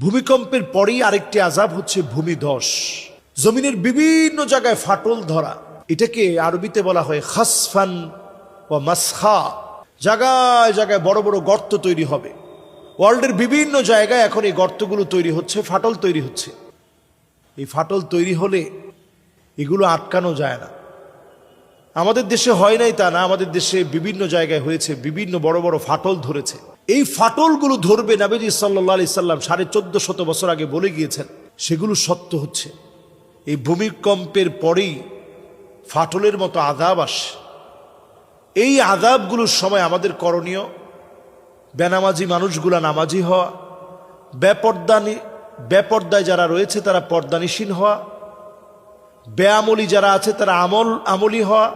ভূমিকম্পের পরেই আরেকটি আজাব হচ্ছে ভূমিধস জমিনের বিভিন্ন জায়গায় ফাটল ধরা। এটাকে আরবিতে বলা হয় খাসফান ও মাসখা। জায়গায় জায়গায় বড় বড় গর্ত তৈরি হবে। ওয়ার্ল্ডের বিভিন্ন জায়গায় এখন এই গর্তগুলো তৈরি হচ্ছে, ফাটল তৈরি হচ্ছে। এই ফাটল তৈরি হলে এগুলো আটকানো যায় না। আমাদের দেশে হয় নাই তা না, আমাদের দেশে বিভিন্ন জায়গায় হয়েছে, বিভিন্ন বড় বড় ফাটল ধরেছে। এই ফাটলগুলো ধরবে নাবিজি সাল্লাহ আলি সাল্লাম সাড়ে চোদ্দ শত বছর আগে বলে গিয়েছেন, সেগুলো সত্য হচ্ছে। এই ভূমিকম্পের পরেই ফাটলের মতো আদাব আসে। এই আদাবগুলোর সময় আমাদের করণীয়, বেনামাজি মানুষগুলা নামাজি হওয়া, বেপর্দানি, বেপর্দায় যারা রয়েছে তারা পর্দানিসীন হওয়া, বেআমলি যারা আছে তারা আমল আমলি হওয়া,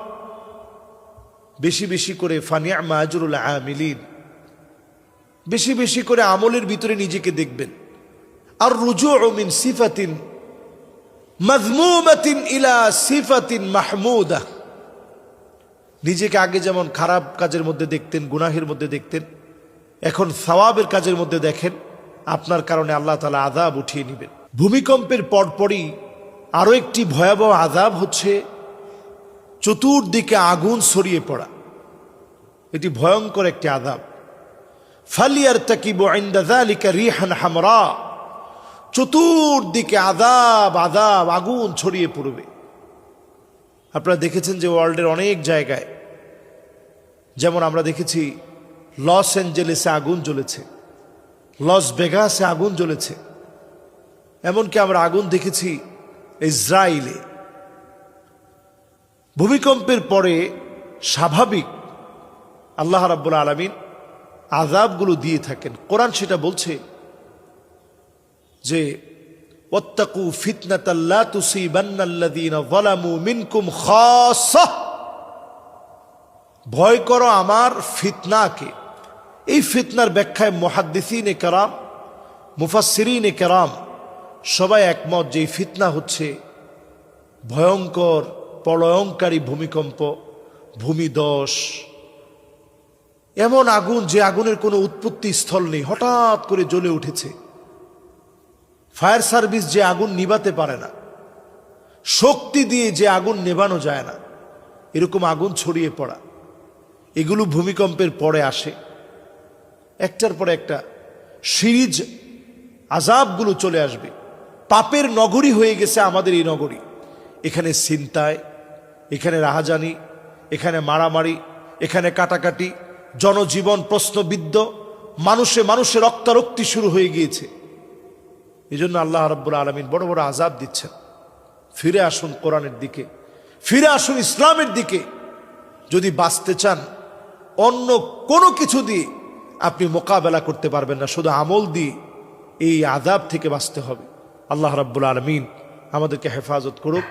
বেশি বেশি করে ফানিয়া মাজরুল আমিলিন। বেশি বেশি করে আমলের ভিতরে নিজেকে দেখবেন। আর রুজু মিন সিফাতিন মজমুমাতিন ইলা সিফাতিন মাহমুদা। নিজেকে আগে যেমন খারাপ কাজের মধ্যে দেখতেন, গুনাহের মধ্যে দেখতেন, এখন সওয়াবের কাজের মধ্যে দেখেন, আপনার কারণে আল্লাহ তালা আজাব উঠিয়ে নেবেন। ভূমিকম্পের পরপরই আরও একটি ভয়াবহ আজাব হচ্ছে, চতুর্দিকে আগুন ছড়িয়ে পড়া। এটি ভয়ঙ্কর একটি আজাব ফালিয়ার তাকিব আইন্দালিকা রিহান হামরা। চতুর্দিকে আদাব আদাব আগুন ছড়িয়ে পড়বে। আপনারা দেখেছেন যে ওয়ার্ল্ডের অনেক জায়গায়, যেমন আমরা দেখেছি, লস অ্যাঞ্জেলেসে আগুন জ্বলেছে, লস ভেগাসে আগুন জ্বলেছে। এমনকি আমরা আগুন দেখেছি ইসরায়েলে। ভূমিকম্পের পরে স্বাভাবিক আল্লাহ রাব্বুল আলমিন আজাবগুলো দিয়ে থাকেন। কোরআন সেটা বলছে যে ওত্তাকু ফিতনাতাল্লা তুসিবান্নাল্লাযীনা যালামু মিনকুম খাসসাহ। ভয় করো আমার ফিতনাকে। এই ফিতনার ব্যাখ্যায় মুহাদ্দিসিন কেরাম, মুফাসসিরিন কেরাম সবাই একমত যে ফিতনা হচ্ছে ভয়ঙ্কর প্রলয়ঙ্কারী ভূমিকম্প ভূমিদশ এমন আগুন যে আগুনের কোনো উৎপত্তি স্থল নেই, হঠাৎ করে জ্বলে উঠেছে। ফায়ার সার্ভিস যে আগুন নিবাতে পারে না, শক্তি দিয়ে যে আগুন নেবানো যায় না, এরকম আগুন ছড়িয়ে পড়া, এগুলো ভূমিকম্পের পরে আসে। একটার পরে একটা সিরিজ আজাবগুলো চলে আসবে। পাপের নগরী হয়ে গেছে আমাদের এই নগরী। এখানে চিন্তায় এখানে রাহাজানি, এখানে মারামারি, এখানে কাটাকাটি জনজীবন প্রশ্নবিদ্ধ, মানুষে মানুষের রক্তারক্তি শুরু হয়ে গিয়েছে। এই জন্য আল্লাহ রব্বুল আলমিন বড় বড় আজাব দিচ্ছেন। ফিরে আসুন কোরআনের দিকে, ফিরে আসুন ইসলামের দিকে। যদি বাঁচতে চান, অন্য কোনো কিছু দিয়ে আপনি মোকাবেলা করতে পারবেন না, শুধু আমল দিয়ে এই আজাব থেকে বাঁচতে হবে। আল্লাহ রাব্বুল আলমিন আমাদেরকে হেফাজত করুক।